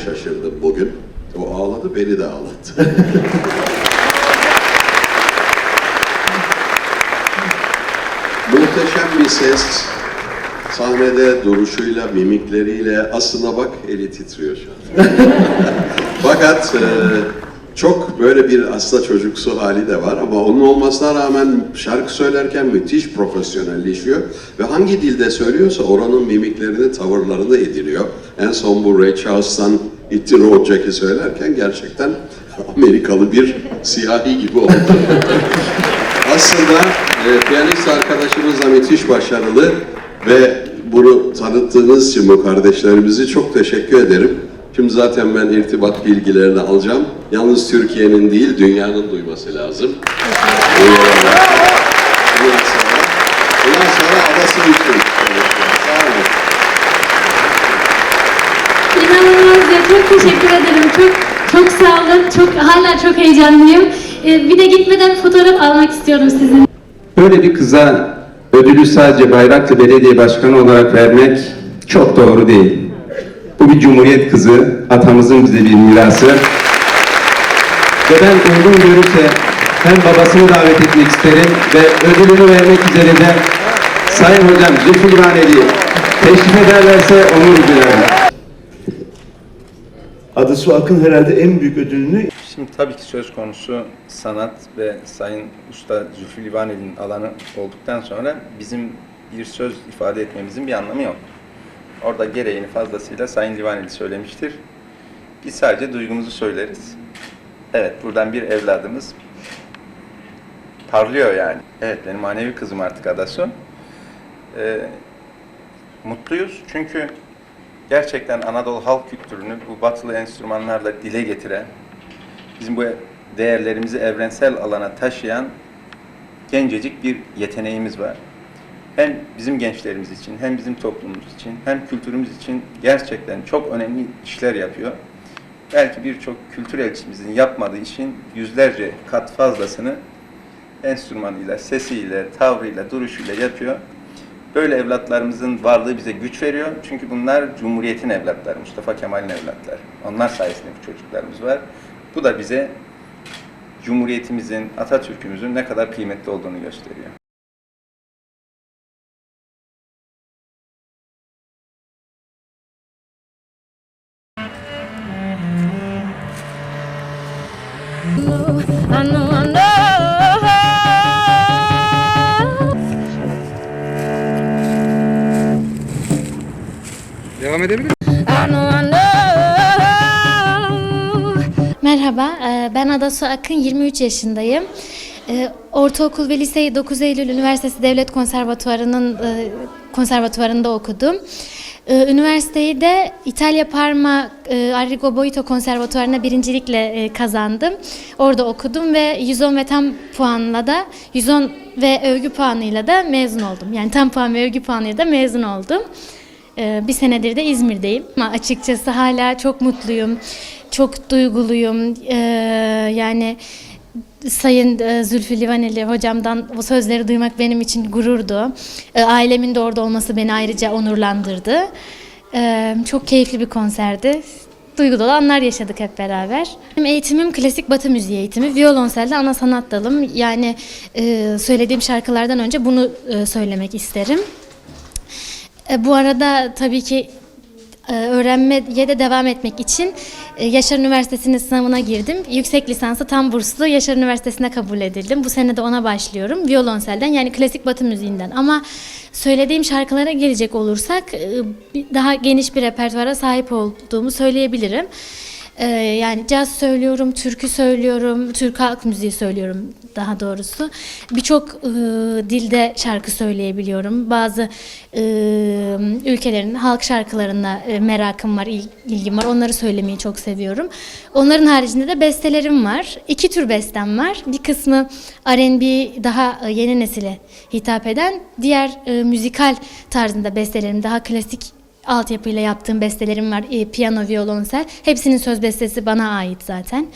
Şaşırdım bugün. O ağladı, beni de ağlattı. Muhteşem bir ses. Sahnede duruşuyla, mimikleriyle aslında bak eli titriyor şu an. Fakat e, çok böyle bir aslında çocuksu hali de var ama onun olmasına rağmen şarkı söylerken müthiş profesyonelleşiyor ve hangi dilde söylüyorsa oranın mimiklerini, tavırlarını ediniyor. En son bu Ray Charles'tan Hit the Road Jack'i söylerken gerçekten Amerikalı bir siyahi gibi oldu. Aslında e, piyanist arkadaşımız da müthiş başarılı ve bunu tanıttığınız için bu kardeşlerimizi çok teşekkür ederim. Şimdi zaten ben irtibat bilgilerini alacağım. Yalnız Türkiye'nin değil, dünyanın duyması lazım. Bundan sonra, adası için. İnanılmaz ya çok teşekkür ederim. Çok çok sağ olun. Çok hala çok heyecanlıyım. Ee, bir de gitmeden fotoğraf almak istiyorum sizin. Böyle bir kıza ödülü sadece Bayraklı Belediye Başkanı olarak vermek çok doğru değil. Bu bir cumhuriyet kızı, atamızın bize bir mirası. Ve ben uygun görürse hem babasını davet etmek isterim ve ödülünü vermek üzere de Sayın Hocam Zülfü Livaneli teşrif ederlerse onur duyarım. Adı Su Akın herhalde en büyük ödülünü Şimdi tabii ki söz konusu sanat ve Sayın Usta Zülfü Livaneli'nin alanı olduktan sonra bizim bir söz ifade etmemizin bir anlamı yok. Orada gereğini fazlasıyla Sayın Livaneli söylemiştir. Biz sadece duygumuzu söyleriz. Evet, buradan bir evladımız parlıyor yani. Evet, benim manevi kızım artık Adasu. Ee, mutluyuz çünkü gerçekten Anadolu halk kültürünü bu batılı enstrümanlarla dile getiren, bizim bu değerlerimizi evrensel alana taşıyan gencecik bir yeteneğimiz var. Hem bizim gençlerimiz için, hem bizim toplumumuz için, hem kültürümüz için gerçekten çok önemli işler yapıyor. Belki birçok kültür elçimizin yapmadığı işin yüzlerce kat fazlasını enstrümanıyla, sesiyle, tavrıyla, duruşuyla yapıyor. Böyle evlatlarımızın varlığı bize güç veriyor. Çünkü bunlar Cumhuriyet'in evlatları, Mustafa Kemal'in evlatları. Onlar sayesinde bu çocuklarımız var. Bu da bize Cumhuriyetimizin, Atatürk'ümüzün ne kadar kıymetli olduğunu gösteriyor. Devam edebilir. Merhaba, e, ben Adasu Akın, 23 yaşındayım. E, Ortaokul ve liseyi 9 Eylül Üniversitesi Devlet Konservatuvarı'nın e, konservatuvarında okudum. Üniversiteyi de İtalya Parma Arrigo Boito Konservatuvarı'na birincilikle kazandım. Orada okudum ve 110 ve tam puanla da 110 ve övgü puanıyla da mezun oldum. Yani tam puan ve övgü puanıyla da mezun oldum. Ee, Bir senedir de İzmir'deyim ama açıkçası hala çok mutluyum, çok duyguluyum. Ee, Yani Sayın e, Zülfü Livaneli hocamdan bu sözleri duymak benim için gururdu. Ee, Ailemin de orada olması beni ayrıca onurlandırdı. Çok keyifli bir konserdi. Duygu dolu anlar yaşadık hep beraber. Benim eğitimim klasik batı müziği eğitimi. Violonselde ana sanat dalım. Yani e, söylediğim şarkılardan önce bunu e, söylemek isterim. E, Bu arada tabii ki e, öğrenmeye de devam etmek için e, Yaşar Üniversitesi'nin sınavına girdim. Yüksek lisansı tam burslu Yaşar Üniversitesi'ne kabul edildim. Bu sene de ona başlıyorum. Violonselden yani klasik batı müziğinden. Ama söylediğim şarkılara gelecek olursak daha geniş bir repertuara sahip olduğumu söyleyebilirim. E, Yani caz söylüyorum, türkü söylüyorum, Türk halk müziği söylüyorum daha doğrusu. Birçok e, dilde şarkı söyleyebiliyorum. Bazı e, ülkelerin halk şarkılarına e, merakım var, il- ilgim var. Onları söylemeyi çok seviyorum. Onların haricinde de bestelerim var. İki tür bestem var. Bir kısmı R&B daha e, yeni nesile hitap eden, diğer e, müzikal tarzında bestelerim daha klasik altyapıyla yaptığım bestelerim var. E, piyano, violonsel. Hepsinin söz bestesi bana ait zaten.